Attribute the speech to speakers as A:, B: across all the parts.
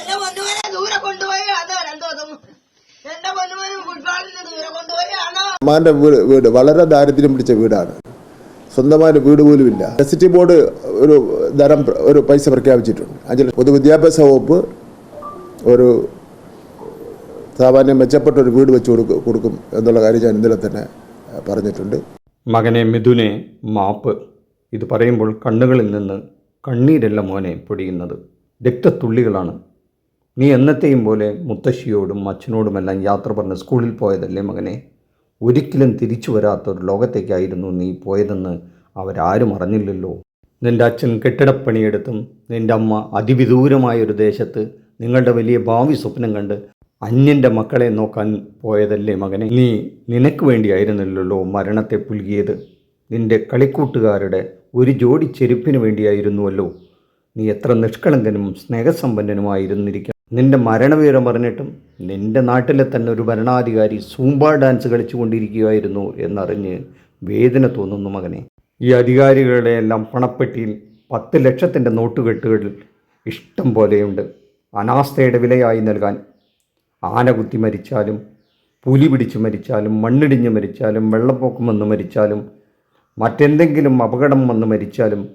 A: എന്റെ പൊന്നുമനെ ദൂരെ കൊണ്ടുപോയി. അതോ രണ്ടോ ദിവസം എന്റെ പൊന്നുമനെ ഫുട്ബോളിന് ദൂരെ കൊണ്ടുപോയി. ആണോ
B: അമ്മാന്റെ വീട് വീട് വളരെ ദാരിദ്ര്യം പിടിച്ച വീടാണ്. സ്വന്തമായിട്ട് വീട് പോലും ഇല്ല. എസ് ബോർഡ് ഒരു ധനം ഒരു പൈസ പ്രഖ്യാപിച്ചിട്ടുണ്ട്. അതിൽ പൊതുവിദ്യാഭ്യാസ വകുപ്പ് ഒരു സാമാന്യം മെച്ചപ്പെട്ട ഒരു വീട് വെച്ച് കൊടുക്കും കൊടുക്കും എന്നുള്ള കാര്യം ഞാൻ ഇന്നലെ തന്നെ പറഞ്ഞിട്ടുണ്ട്.
C: മകനെ മിഥുനെ മാപ്പ്. ഇത് പറയുമ്പോൾ കണ്ണുകളിൽ നിന്ന് കണ്ണീരല്ല മോനെ പൊടിയുന്നത്. രക്തത്തുള്ളികളാണ് നീ എന്നത്തെയും പോലെ മുത്തശ്ശിയോടും അച്ഛനോടുമെല്ലാം യാത്ര പറഞ്ഞ് സ്കൂളിൽ പോയതല്ലേ മകനെ? ഒരിക്കലും തിരിച്ചു വരാത്ത ഒരു ലോകത്തേക്കായിരുന്നു നീ പോയതെന്ന് അവരാരും അറിഞ്ഞില്ലല്ലോ. നിന്റെ അച്ഛൻ കെട്ടിടപ്പണിയെടുത്തും നിന്റെ അമ്മ അതിവിദൂരമായ ഒരു ദേശത്ത് നിങ്ങളുടെ വലിയ ഭാവി സ്വപ്നം കണ്ട് അന്യന്റെ മക്കളെ നോക്കാൻ പോയതല്ലേ മകനെ? നീ നിനക്ക് വേണ്ടിയായിരുന്നില്ലല്ലോ മരണത്തെ പുൽകിയത്. നിന്റെ കളിക്കൂട്ടുകാരുടെ ഒരു ജോഡി ചെരുപ്പിന് വേണ്ടിയായിരുന്നുവല്ലോ. നീ എത്ര നിഷ്കളങ്കനും സ്നേഹസമ്പന്നനുമായിരുന്നിരിക്കാം നിന്റെ മരണവിവരം പറഞ്ഞിട്ടും നിന്റെ നാട്ടിലെ തന്നെ ഒരു ഭരണാധികാരി സൂമ്പ ഡാൻസ് കളിച്ചു കൊണ്ടിരിക്കുകയായിരുന്നു എന്നറിഞ്ഞ് വേദന തോന്നുന്നു മകനെ. ഈ അധികാരികളുടെ എല്ലാം പണപ്പെട്ടിയിൽ പത്ത് ലക്ഷത്തിന്റെ നോട്ടുകെട്ടുകൾ ഇഷ്ടം പോലെയുണ്ട്. അനാസ്ഥയുടെ വിലയായി നൽകാൻ. ആന കുത്തി മരിച്ചാലും പുലി പിടിച്ച് മരിച്ചാലും മണ്ണിടിഞ്ഞ് മരിച്ചാലും വെള്ളപ്പൊക്കം വന്ന് മരിച്ചാലും മറ്റെന്തെങ്കിലും അപകടം വന്ന് മരിച്ചാലും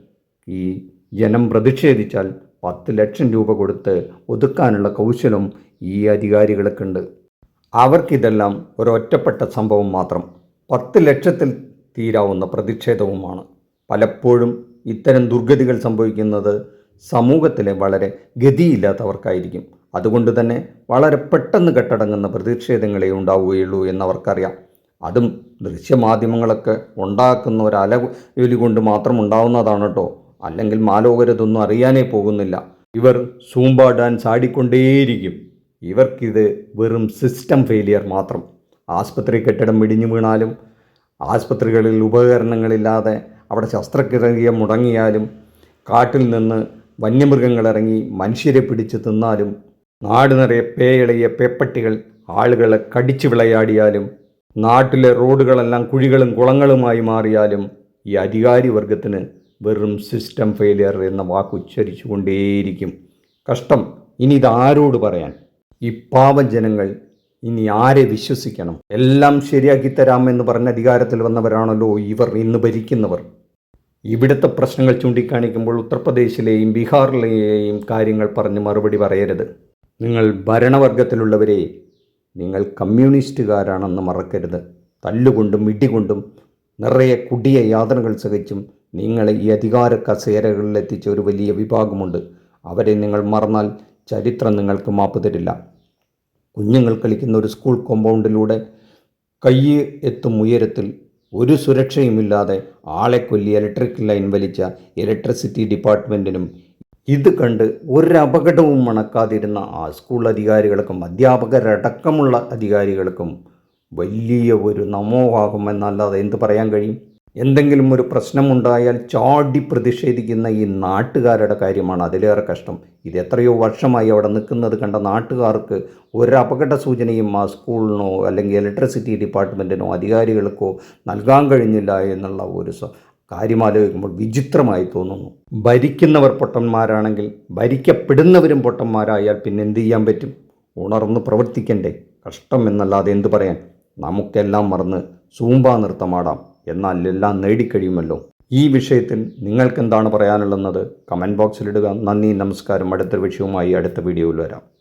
C: ഈ ജനം പ്രതിഷേധിച്ചാൽ പത്ത് ലക്ഷം രൂപ കൊടുത്ത് ഒതുക്കാനുള്ള കൗശലം ഈ അധികാരികൾക്കുണ്ട്. അവർക്കിതെല്ലാം ഒരൊറ്റപ്പെട്ട സംഭവം മാത്രം. പത്ത് ലക്ഷത്തിൽ തീരാവുന്ന പ്രതിഷേധവുമാണ്. പലപ്പോഴും ഇത്തരം ദുർഗതികൾ സംഭവിക്കുന്നത് സമൂഹത്തിലെ വളരെ ഗതിയില്ലാത്തവർക്കായിരിക്കും. അതുകൊണ്ട് തന്നെ വളരെ പെട്ടെന്ന് കെട്ടടങ്ങുന്ന പ്രതിഷേധങ്ങളെ ഉണ്ടാവുകയുള്ളൂ എന്നവർക്കറിയാം. അതും ദൃശ്യമാധ്യമങ്ങളൊക്കെ ഉണ്ടാക്കുന്ന ഒരു അലയൊലി കൊണ്ട് മാത്രം ഉണ്ടാവുന്നതാണ് കേട്ടോ. അല്ലെങ്കിൽ മാലോകരതൊന്നും അറിയാനേ പോകുന്നില്ല. ഇവർ സൂംബ ഡാൻസ് ആടിക്കൊണ്ടേയിരിക്കും. ഇവർക്കിത് വെറും സിസ്റ്റം ഫെയിലിയർ മാത്രം. ആസ്പത്രി കെട്ടിടം ഇടിഞ്ഞു വീണാലും ആസ്പത്രികളിൽ ഉപകരണങ്ങളില്ലാതെ അവിടെ ശസ്ത്രക്രിയ മുടങ്ങിയാലും കാട്ടിൽ നിന്ന് വന്യമൃഗങ്ങളിറങ്ങി മനുഷ്യരെ പിടിച്ച് തിന്നാലും നാട് നിറയെ പേയിളയ പേപ്പട്ടികൾ ആളുകളെ കടിച്ചു വിളയാടിയാലും നാട്ടിലെ റോഡുകളെല്ലാം കുഴികളും കുളങ്ങളുമായി മാറിയാലും ഈ അധികാരി വർഗത്തിന് വെറും സിസ്റ്റം ഫെയിലിയർ എന്ന വാക്ക് ഉച്ചരിച്ചു കൊണ്ടേയിരിക്കും. കഷ്ടം. ഇനി ഇതാരോട് പറയാൻ? ഈ പാവം ജനങ്ങൾ ഇനി ആരെ വിശ്വസിക്കണം? എല്ലാം ശരിയാക്കി തരാമെന്ന് പറഞ്ഞ അധികാരത്തിൽ വന്നവരാണല്ലോ ഇവർ ഇന്ന് ഭരിക്കുന്നവർ. ഇവിടുത്തെ പ്രശ്നങ്ങൾ ചൂണ്ടിക്കാണിക്കുമ്പോൾ ഉത്തർപ്രദേശിലെയും ബീഹാറിലെയും കാര്യങ്ങൾ പറഞ്ഞ് മറുപടി പറയരുത്. നിങ്ങൾ ഭരണവർഗത്തിലുള്ളവരെ നിങ്ങൾ കമ്മ്യൂണിസ്റ്റുകാരാണെന്ന് മറക്കരുത്. തല്ലുകൊണ്ടും ഇടികൊണ്ടും നിറയെ കുടിയ യാതനകൾ സഹിച്ചും നിങ്ങളെ ഈ അധികാര കസേരകളിൽ എത്തിച്ച ഒരു വലിയ വിഭാഗമുണ്ട്. അവരെ നിങ്ങൾ മറന്നാൽ ചരിത്രം നിങ്ങൾക്ക് മാപ്പ് തരില്ല. കുഞ്ഞുങ്ങൾ കളിക്കുന്ന ഒരു സ്കൂൾ കോമ്പൗണ്ടിലൂടെ കൈ എത്തും ഉയരത്തിൽ ഒരു സുരക്ഷയുമില്ലാതെ ആളെ കൊല്ലി ഇലക്ട്രിക് ലൈൻ വലിച്ച ഇലക്ട്രിസിറ്റി ഡിപ്പാർട്ട്മെന്റിനും ഇത് കണ്ട് ഒരപകടവും മണക്കാതിരുന്ന ആ സ്കൂൾ അധികാരികൾക്കും അധ്യാപകരടക്കമുള്ള അധികാരികൾക്കും വലിയ ഒരു നമോഭാഗമെന്നല്ലാതെ എന്ത് പറയാൻ കഴിയും? എന്തെങ്കിലും ഒരു പ്രശ്നമുണ്ടായാൽ ചാടി പ്രതിഷേധിക്കുന്ന ഈ നാട്ടുകാരുടെ കാര്യമാണ് അതിലേറെ കഷ്ടം. ഇത് എത്രയോ വർഷമായി അവിടെ നിൽക്കുന്നത് കണ്ട നാട്ടുകാർക്ക് ഒരു അപകട സൂചനയും ആ സ്കൂളിനോ അല്ലെങ്കിൽ ഇലക്ട്രിസിറ്റി ഡിപ്പാർട്ട്മെന്റിനോ അധികാരികൾക്കോ നൽകാൻ കഴിഞ്ഞില്ല എന്നുള്ള ഒരു കാര്യമാലോചിക്കുമ്പോൾ വിചിത്രമായി തോന്നുന്നു. ഭരിക്കുന്നവർ പൊട്ടന്മാരാണെങ്കിൽ ഭരിക്കപ്പെടുന്നവരും പൊട്ടന്മാരായാൽ പിന്നെ എന്ത് ചെയ്യാൻ പറ്റും? ഉണർന്ന് പ്രവർത്തിക്കണ്ടേ? കഷ്ടം എന്നല്ലാതെ എന്തു പറയാൻ? നമുക്കെല്ലാം മറന്ന് സൂമ്പാ നൃത്തമാടാം. എന്നാൽ എല്ലാം നേടിക്കഴിയുമല്ലോ. ഈ വിഷയത്തിൽ നിങ്ങൾക്ക് എന്താണ് പറയാനുള്ളത്? കമന്റ് ബോക്സിലിടുക. നന്ദി നമസ്കാരം. അടുത്ത വിഷയവുമായി അടുത്ത വീഡിയോയിൽ വരാം.